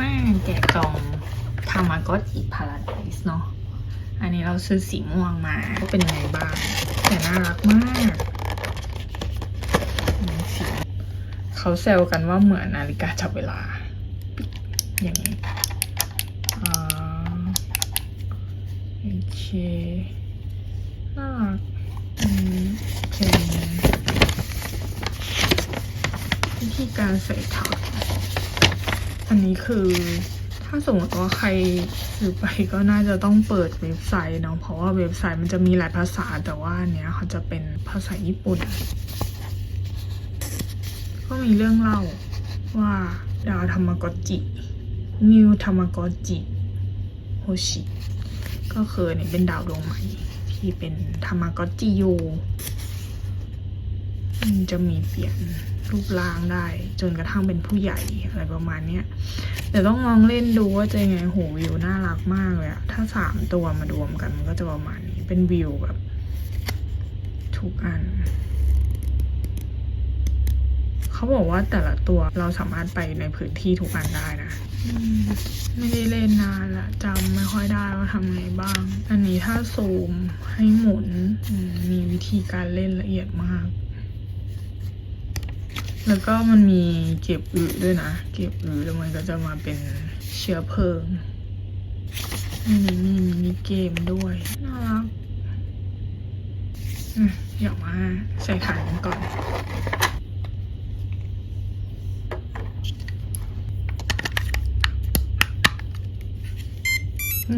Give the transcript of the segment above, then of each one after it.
มากแกะกล่องทำมาก็จิพาราไดส์เนาะอันนี้เราซื้อสีม่วงมาก็เป็นไงบ้างแต่น่ารักมากนี่สีเขาแซวกันว่าเหมือนนาฬิกาจับเวลา อย่างนี้อ่าโอเคน่ารักอันนี้เป็นวิธีการใส่ถัก อันนี้คือถ้าสมมติว่าใครซื้อไปก็น่าจะต้องเปิดเว็บไซต์เนาะเพราะว่าเว็บไซต์มันจะมีหลายภาษาแต่ว่าอันเนี้ยเขาจะเป็นภาษาญี่ปุ่น ก็มีเรื่องเล่าว่าดาวธรรมกอจินิวธรรมกอจิโฮชิก็คือเนี่ยเป็นดาวดวงใหม่ที่เป็นธรรมกอจิโยมันจะมีเปลี่ยน รูปร่างได้ จนกระทั่งเป็นผู้ใหญ่อะไรประมาณเนี้ยเดี๋ยวต้องลองเล่นดูว่าจะยังไงโหวิวน่ารักมากเลยอะถ้าสามตัวมารวมกันมันก็จะประมาณนี้เป็นวิวแบบทุกอัน เขาบอกว่าแต่ละตัวเราสามารถไปในพื้นที่ทุกอันได้นะไม่ได้เล่นนานละจำไม่ค่อยได้ว่าทำไงบ้าง อันนี้ถ้าซูมให้หมุนมีวิธีการเล่นละเอียดมาก แล้วก็มันมีเก็บอึด้วยนะ เก็บอึแล้วมันก็จะมาเป็นเชื้อเพลิงนี่มีมีเกมด้วยน่ารักอืมเดี๋ยวมาใส่ถ่านกันก่อน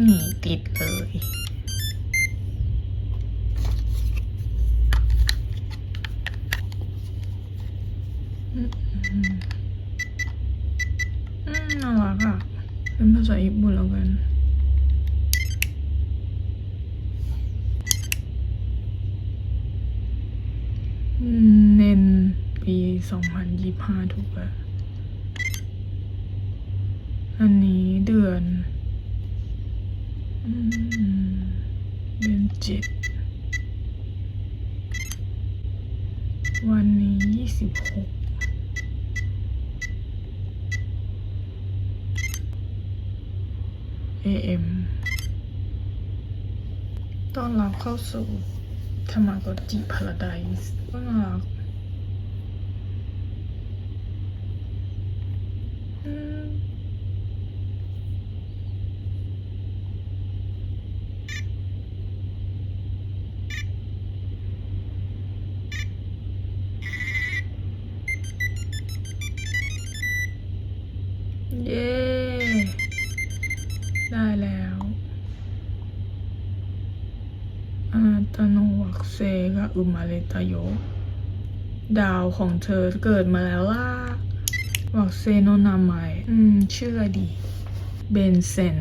นี่ติดเลย อืมน่ารักอะ เป็นภาษาญี่ปุ่นแล้วกัน เน้นปีสองพันยี่ห้าถูกปะอันนี้เดือนเดือนเจ็ดวันนี้ยี่สิบหก AM ต้อนรับเข้าสู่ธรรมากจิพาราไดส์ก็น่ารักอืมเย้ ได้แล้วอานาตโนวักเซกะอุมาเลตโย ดาวของเธอเกิดมาแล้วล่ะ วักเซโนนามายอืม ชื่ออะไรดี เบนเซน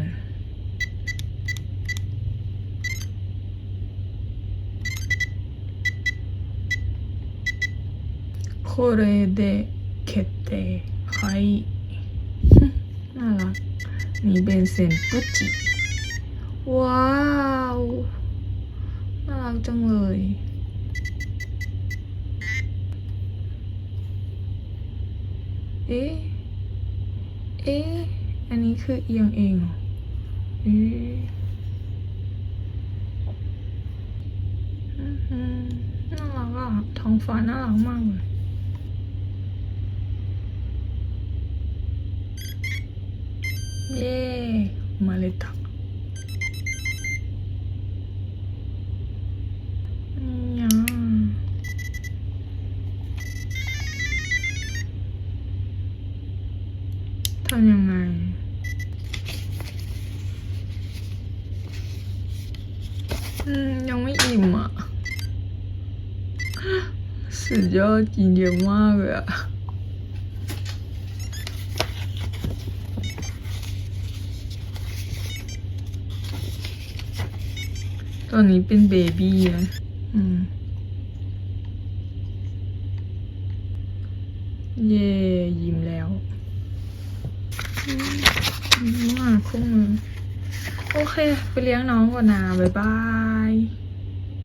โคเรเดเคเตไฮ น่ารัก นี่เป็นเซนปุจิว้าวน่ารักจังเลยเอ๊ะเอ๊ะอันนี้คือเอียงเองเหรอเอ๊ะอื้อหือน่ารักอะท้องฟ้าน่ารักมากเลย เย้มาเลยตักทำยังไงยังไม่อิ่มอะสุดยอดกินเยอะมากเลยอะ ตอนนี้เป็นเบบี้นะอืม เย่ยิ้มแล้วอืมยิ้มมากคุ้มมือโอเค ไปเลี้ยงน้องก่อนนะบ๊ายบาย